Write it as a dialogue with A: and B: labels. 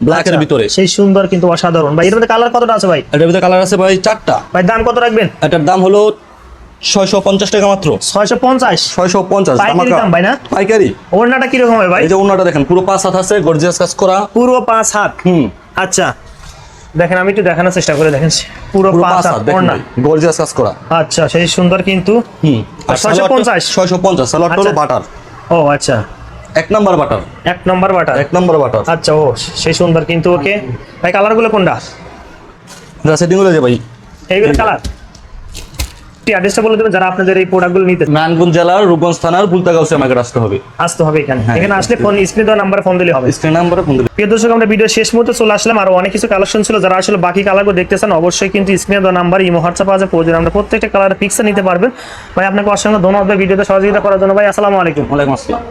A: ব্ল্যাকের
B: আচ্ছা,
A: ভিতরে।
B: সেই সুন্দর কিন্তু অসাধারণ। ভাই এর মধ্যে কালার কতটা আছে ভাই?
A: এটার ভিতরে কালার আছে ভাই চারটা।
B: ভাই দাম কত রাখবেন?
A: এটার দাম হলো ছয়শো পঞ্চাশ টাকা মাত্র।
B: ছয়শো পঞ্চাশ?
A: ছয়শো পঞ্চাশ
B: ভাই না?
A: পাইকারি।
B: ওড়নাটা কীরকম হবে ভাই?
A: এই যে অন্যটা দেখেন পুরো পাঁচ হাত আছে গর্জিয়াস কাজ করা।
B: পুরো পাঁচ হাত?
A: হুম।
B: আচ্ছা। দেখেন আমি একটু দেখানোর চেষ্টা করে দেখেন পুরো পাঁচ হাত
A: হাত
B: ওড়না।
A: গর্জিয়াস কাজ করা।
B: আচ্ছা সেই সুন্দর কিন্তু।
A: হুম।
B: আর 650?
A: ছয়শো পঞ্চাশ সালোয়ারটা হলো
B: আচ্ছা।
A: বাটার।
B: ও আচ্ছা।
A: এক নাম্বার বাটার।
B: এক নম্বর বাটা
A: এক নাম্বার বাটার।
B: আচ্ছা ও সেই সুন্দর কিন্তু ওকে। ভাই কালারগুলো কোনটা
A: সেটিং হয়ে যায় ভাই।
B: এইগুলো কালার? অ্যাড্রেসটা বলে দেবেন যারা আপনাদের এই প্রোডাক্টগুলো নিতে
A: নারায়ণগঞ্জ জেলার রূপগঞ্জ থানার আমাকে আসতে হবে।
B: আসতে হবে এখানে।
A: হ্যাঁ,
B: এখানে আসলে ফোন স্ক্রিনে দেওয়া নাম্বারে ফোন দিলে হবে।
A: স্ক্রিন নাম্বারে ফোন দিলে।
B: প্রিয় দর্শক আমরা ভিডিও শেষ মুহূর্তে চলে আসলাম। আর অনেক কিছু কালেকশন ছিল যারা আসলে বাকি কালারগুলো দেখতেছেন অবশ্যই কিন্তু স্ক্রিনে দেওয়া নাম্বার ইমো হোয়াটসঅ্যাপ আছে প্রয়োজন। আমরা প্রত্যেকটা কালার পিক্সে নিতে পারবেন। ভাই আপনাকে অসংখ্য ধন্যবাদ ভিডিওতে সহযোগিতা করার জন্য। ভাই আসসালামু আলাইকুম।
A: ওয়ালাইকুম আসসালাম।